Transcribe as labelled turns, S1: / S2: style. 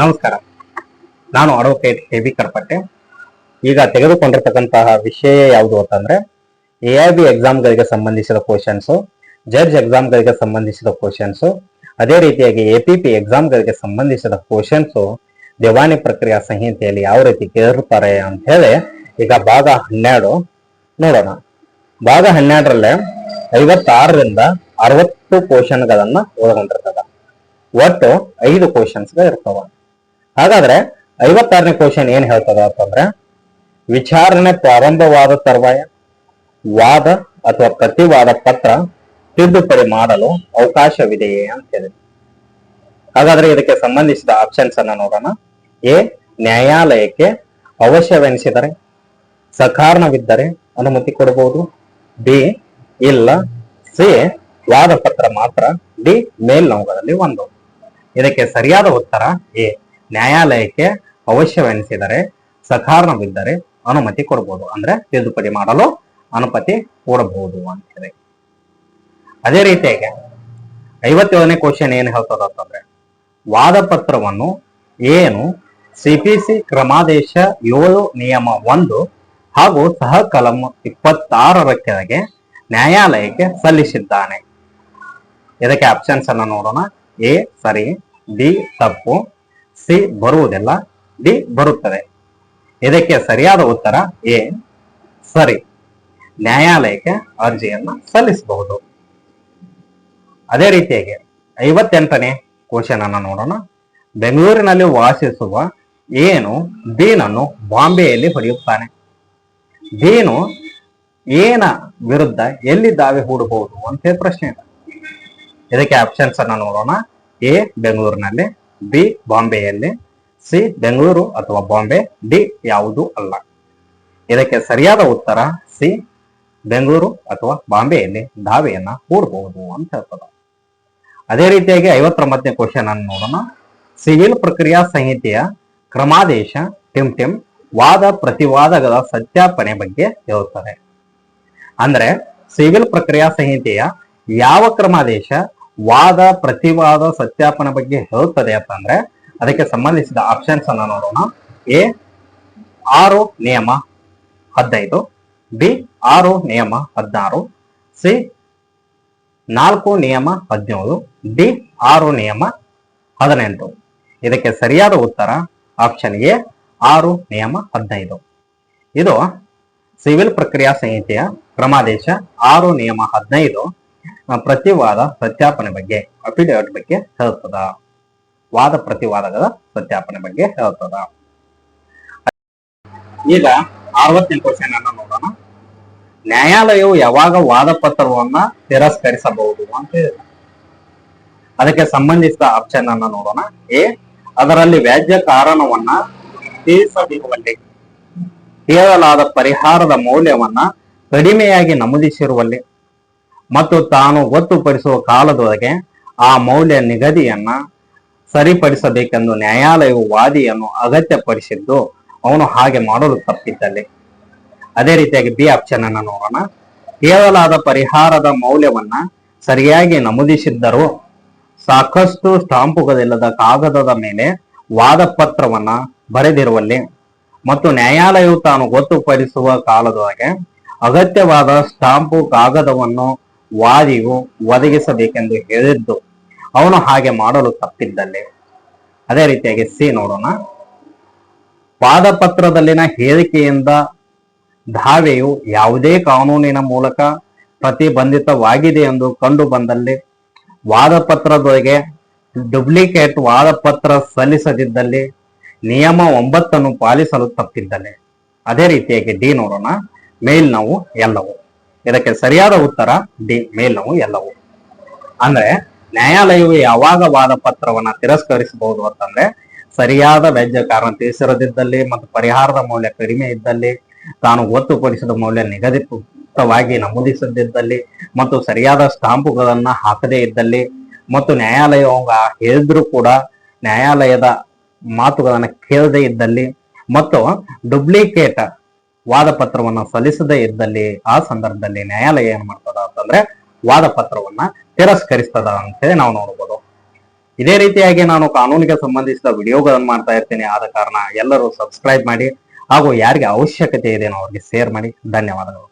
S1: ನಮಸ್ಕಾರ. ನಾನು advocate K B ಕರ್ಪಟ್ಟೆ ಈಗ ತೆಗೆದುಕೊಂಡಿರ್ತಕ್ಕಂತಹ ವಿಷಯ ಯಾವುದು ಅಂತಂದ್ರೆ ಎ ಐ ಬಿ ಎಕ್ಸಾಮ್ಗಳಿಗೆ ಸಂಬಂಧಿಸಿದ ಕ್ವಶನ್ಸ್ ಜಡ್ಜ್ ಎಕ್ಸಾಮ್ಗಳಿಗೆ ಸಂಬಂಧಿಸಿದ ಕ್ವಶನ್ಸ್ ಅದೇ ರೀತಿಯಾಗಿ ಎ ಪಿ ಪಿ ಎಕ್ಸಾಮ್ಗಳಿಗೆ ಸಂಬಂಧಿಸಿದ ಕ್ವಶನ್ಸ್ ದಿವಾನಿ ಪ್ರಕ್ರಿಯಾ ಸಂಹಿತೆಯಲ್ಲಿ ಯಾವ ರೀತಿ ಕೇಳಿರ್ತಾರೆ ಅಂತ ಹೇಳಿ, ಈಗ ಭಾಗ ಹನ್ನೆರಡು ನೋಡೋಣ. ಭಾಗ ಹನ್ನೆರಡರಲ್ಲೇ ಐವತ್ತಾರರಿಂದ ಅರವತ್ತು ಕ್ವಶನ್ಗಳನ್ನ ಒಳಗೊಂಡಿರ್ತದೆ. ಒಟ್ಟು ಐದು ಕ್ವಶನ್ಸ್ ಇರ್ತಾವ ಹಾಗಾದ್ರೆ ಐವತ್ತಾರನೇ ಕ್ವಶನ್ ಏನ್ ಹೇಳ್ತದ ಅಂತಂದ್ರೆ, ವಿಚಾರಣೆ ಪ್ರಾರಂಭವಾದ ತರುವಾಯ ವಾದ ಅಥವಾ ಪ್ರತಿವಾದ ಪತ್ರ ತಿದ್ದುಪಡಿ ಮಾಡಲು ಅವಕಾಶವಿದೆಯೇ ಅಂತ ಹೇಳಿ ಹಾಗಾದ್ರೆ ಇದಕ್ಕೆ ಸಂಬಂಧಿಸಿದ ಆಪ್ಷನ್ಸ್ ಅನ್ನ ನೋಡೋಣ. ಎ, ನ್ಯಾಯಾಲಯಕ್ಕೆ ಅವಶ್ಯವೆನಿಸಿದರೆ ಸಕಾರಣವಿದ್ದರೆ ಅನುಮತಿ ಕೊಡಬಹುದು. ಬಿ, ಇಲ್ಲ. ಸಿ, ವಾದ ಪತ್ರ ಮಾತ್ರ. ಡಿ, ಮೇಲ್ನವುಗಳಲ್ಲಿ ಒಂದು. ಇದಕ್ಕೆ ಸರಿಯಾದ ಉತ್ತರ ಎ. ನ್ಯಾಯಾಲಯಕ್ಕೆ ಅವಶ್ಯವೆನಿಸಿದರೆ ಸಕಾರಣವಿದ್ದರೆ ಅನುಮತಿ ಕೊಡಬಹುದು. ಅಂದ್ರೆ ತಿದ್ದುಪಡಿ ಮಾಡಲು ಅನುಮತಿ ಕೊಡಬಹುದು ಅಂತ ಹೇಳಿ ಅದೇ ರೀತಿಯಾಗಿ ಐವತ್ತೇಳನೇ ಕ್ವಶನ್ ಏನು ವಾದ ಪತ್ರವನ್ನು ಏನು ಸಿಪಿಸಿ ಕ್ರಮಾದೇಶ ಏಳು ನಿಯಮ ಒಂದು ಹಾಗೂ ಸಹ ಕಲಂ ಇಪ್ಪತ್ತಾರರ ಕೆಳಗೆ ನ್ಯಾಯಾಲಯಕ್ಕೆ ಸಲ್ಲಿಸಿದ್ದಾನೆ. ಇದಕ್ಕೆ ಆಪ್ಷನ್ಸ್ ಅನ್ನ ನೋಡೋಣ. ಎ ಸರಿ, ಬಿ ತಪ್ಪು ಸಿ ಬರುವುದಿಲ್ಲ, ಡಿ ಬರುತ್ತದೆ. ಇದಕ್ಕೆ ಸರಿಯಾದ ಉತ್ತರ ಎ. ಸರಿ. ನ್ಯಾಯಾಲಯಕ್ಕೆ ಅರ್ಜಿಯನ್ನ ಸಲ್ಲಿಸಬಹುದು. ಅದೇ ರೀತಿಯಾಗಿ ಐವತ್ತೆಂಟನೇ ಕ್ವಶನ್ ಅನ್ನು ನೋಡೋಣ. ಬೆಂಗಳೂರಿನಲ್ಲಿ ವಾಸಿಸುವ ಏನು ದೀನನ್ನು ಬಾಂಬೆಯಲ್ಲಿ ಹೊಡೆಯುತ್ತಾನೆ? ದೀನು ಏನ ವಿರುದ್ಧ ಎಲ್ಲಿ ದಾವೆ ಹೂಡಬಹುದು ಅಂತ ಪ್ರಶ್ನೆ ಇದೆ. ಇದಕ್ಕೆ ಆಪ್ಷನ್ಸ್ ಅನ್ನ ನೋಡೋಣ. ಎ, ಬೆಂಗಳೂರಿನಲ್ಲಿ. ಬಿ ಬಾಂಬೆಯಲ್ಲಿ, ಸಿ ಬೆಂಗಳೂರು ಅಥವಾ ಬಾಂಬೆ, ಡಿ ಯಾವುದು ಅಲ್ಲ. ಇದಕ್ಕೆ ಸರಿಯಾದ ಉತ್ತರ ಸಿ ಬೆಂಗಳೂರು ಅಥವಾ ಬಾಂಬೆಯಲ್ಲಿ ದಾವೆಯನ್ನ ಹೂಡಬಹುದು ಅಂತ ಹೇಳ್ತದೆ. ಅದೇ ರೀತಿಯಾಗಿ ಐವತ್ತೊಂಬತ್ತನೇ ಕ್ವಶನ್ ಅನ್ನು ನೋಡೋಣ. ಸಿವಿಲ್ ಪ್ರಕ್ರಿಯಾ ಸಂಹಿತೆಯ ಕ್ರಮಾದೇಶ ಟಿಮ್ ಟಿಮ್ ವಾದ ಪ್ರತಿವಾದಗಳ ಸತ್ಯಾಪನೆ ಬಗ್ಗೆ ಹೇಳುತ್ತದೆ. ಅಂದ್ರೆ ಸಿವಿಲ್ ಪ್ರಕ್ರಿಯಾ ಸಂಹಿತೆಯ ಯಾವ ಕ್ರಮಾದೇಶ ವಾದ, ಪ್ರತಿವಾದ, ಸತ್ಯಾಪನ ಬಗ್ಗೆ ಹೇಳುತ್ತದೆ ಅಂತಂದ್ರೆ ಅದಕ್ಕೆ ಸಂಬಂಧಿಸಿದ ಆಪ್ಷನ್ಸ್ ಅನ್ನ ನೋಡೋಣ. ಎ, ಆರು, ನಿಯಮ, ಹದಿನೈದು. ಬಿ, ಆರು, ನಿಯಮ, ಹದಿನಾರು. ಸಿ, ನಾಲ್ಕು, ನಿಯಮ, ಹದಿನೇಳು. ಡಿ, ಆರು, ನಿಯಮ, ಹದಿನೆಂಟು. ಇದಕ್ಕೆ ಸರಿಯಾದ ಉತ್ತರ ಆಪ್ಷನ್ ಎ, ಆರು, ನಿಯಮ, ಹದಿನೈದು. ಇದು ಸಿವಿಲ್ ಪ್ರಕ್ರಿಯಾ ಸಂಹಿತೆಯ ಕ್ರಮಾದೇಶ ಆರು, ನಿಯಮ, ಹದಿನೈದು. ಪ್ರತಿವಾದ ಸತ್ಯಾಪನೆ ಬಗ್ಗೆ, ಅಫಿಡೇವಿಟ್ ಬಗ್ಗೆ ಹೇಳ್ತದ. ವಾದ ಪ್ರತಿವಾದಗಳ ಸತ್ಯಾಪನೆ ಬಗ್ಗೆ ಹೇಳ್ತದ. ಈಗ ಅರವತ್ತನೇ ಕ್ವಶನ್ ಅನ್ನ ನೋಡೋಣ. ನ್ಯಾಯಾಲಯವು ಯಾವಾಗ ವಾದ ಪತ್ರವನ್ನ ತಿರಸ್ಕರಿಸಬಹುದು ಅಂತ ಹೇಳಿದೆ. ಅದಕ್ಕೆ ಸಂಬಂಧಿಸಿದ ಆಪ್ಷನ್ ಅನ್ನ ನೋಡೋಣ. ಎ, ಅದರಲ್ಲಿ ವ್ಯಾಜ್ಯ ಕಾರಣವನ್ನ ತೀರಿಸದಿರುವಲ್ಲಿ ಹೇಳಲಾದ ಪರಿಹಾರದ ಮೌಲ್ಯವನ್ನ ಕಡಿಮೆಯಾಗಿ ನಮೂದಿಸಿರುವಲ್ಲಿ ಮತ್ತು ತಾನು ಗೊತ್ತುಪಡಿಸುವ ಕಾಲದೊಳಗೆ ಆ ಮೌಲ್ಯ ನಿಗದಿಯನ್ನ ಸರಿಪಡಿಸಬೇಕೆಂದು ನ್ಯಾಯಾಲಯವು ವಾದಿಯನ್ನು ಅಗತ್ಯಪಡಿಸಿದ್ದು ಅವನು ಹಾಗೆ ಮಾಡಲು ತಪ್ಪಿದ್ದಲ್ಲಿ ಅದೇ ರೀತಿಯಾಗಿ ಬಿ ಆಪ್ಷನ್ ಅನ್ನ ನೋಡೋಣ ಕೇವಲಾದ ಪರಿಹಾರದ ಮೌಲ್ಯವನ್ನ ಸರಿಯಾಗಿ ನಮೂದಿಸಿದ್ದರೂ ಸಾಕಷ್ಟು ಸ್ಟಾಂಪುಗಳಿಲ್ಲದ ಕಾಗದದ ಮೇಲೆ ವಾದ ಪತ್ರವನ್ನ ಬರೆದಿರುವಲ್ಲಿ ಮತ್ತು ನ್ಯಾಯಾಲಯವು ತಾನು ಗೊತ್ತುಪಡಿಸುವ ಕಾಲದೊಳಗೆ ಅಗತ್ಯವಾದ ಸ್ಟಾಂಪು ಕಾಗದವನ್ನು ವಾದಿಯು ಒದಗಿಸಬೇಕೆಂದು ಹೇಳಿದ್ದು ಅವನು ಹಾಗೆ ಮಾಡಲು ತಪ್ಪಿದ್ದಲ್ಲಿ. ಅದೇ ರೀತಿಯಾಗಿ ಸಿ ನೋಡೋಣ. ಪಾದಪತ್ರದಲ್ಲಿನ ಹೇಳಿಕೆಯಿಂದ ಧಾವೆಯು ಯಾವುದೇ ಕಾನೂನಿನ ಮೂಲಕ ಪ್ರತಿಬಂಧಿತವಾಗಿದೆ ಎಂದು ಕಂಡು ಬಂದಲ್ಲಿ ವಾದಪತ್ರದೊಳಗೆ ಡುಪ್ಲಿಕೇಟ್ ವಾದಪತ್ರ ಸಲ್ಲಿಸದಿದ್ದಲ್ಲಿ ನಿಯಮ ಒಂಬತ್ತನ್ನು ಪಾಲಿಸಲು ತಪ್ಪಿದ್ದಲ್ಲಿ. ಅದೇ ರೀತಿಯಾಗಿ ಡಿ ನೋಡೋಣ. ಮೇಲ್ನವು ಎಲ್ಲವು. ಇದಕ್ಕೆ ಸರಿಯಾದ ಉತ್ತರ ಡಿ, ಮೇಲ್ನವು ಎಲ್ಲವು. ಅಂದ್ರೆ ನ್ಯಾಯಾಲಯವು ಯಾವಾಗ ವಾದ ಪತ್ರವನ್ನ ತಿರಸ್ಕರಿಸಬಹುದು ಅಂತಂದ್ರೆ ಸರಿಯಾದ ವ್ಯಾಜ್ಯ ಕಾರಣ ತಿಳಿಸಿರದಿದ್ದಲ್ಲಿ ಮತ್ತು ಪರಿಹಾರದ ಮೌಲ್ಯ ಕಡಿಮೆ ಇದ್ದಲ್ಲಿ, ತಾನು ಗೊತ್ತುಪಡಿಸಿದ ಮೌಲ್ಯ ನಿಗದಿತವಾಗಿ ನಮೂದಿಸದಿದ್ದಲ್ಲಿ ಮತ್ತು ಸರಿಯಾದ ಸ್ಟಾಂಪುಗಳನ್ನ ಹಾಕದೇ ಇದ್ದಲ್ಲಿ ಮತ್ತು ನ್ಯಾಯಾಲಯವು ಹೇಳಿದ್ರು ಕೂಡ ನ್ಯಾಯಾಲಯದ ಮಾತುಗಳನ್ನ ಕೇಳದೇ ಇದ್ದಲ್ಲಿ ಮತ್ತು ಡುಪ್ಲಿಕೇಟ್ ವಾದ ಪತ್ರವನ್ನ ಸಲ್ಲಿಸದೇ ಇದ್ದಲ್ಲಿ ಆ ಸಂದರ್ಭದಲ್ಲಿ ನ್ಯಾಯಾಲಯ ಏನ್ ಮಾಡ್ತದ ಅಂತಂದ್ರೆ ವಾದ ಪತ್ರವನ್ನ ತಿರಸ್ಕರಿಸ್ತದ ಅಂತೇಳಿ ನಾವು ನೋಡ್ಬೋದು. ಇದೇ ರೀತಿಯಾಗಿ ನಾನು ಕಾನೂನಿಗೆ ಸಂಬಂಧಿಸಿದ ವಿಡಿಯೋಗಳನ್ನು ಮಾಡ್ತಾ ಇರ್ತೇನೆ. ಆದ ಕಾರಣ ಎಲ್ಲರೂ ಸಬ್ಸ್ಕ್ರೈಬ್ ಮಾಡಿ ಹಾಗೂ ಯಾರಿಗೆ ಅವಶ್ಯಕತೆ ಇದೆ ಅವ್ರಿಗೆ ಶೇರ್ ಮಾಡಿ. ಧನ್ಯವಾದಗಳು.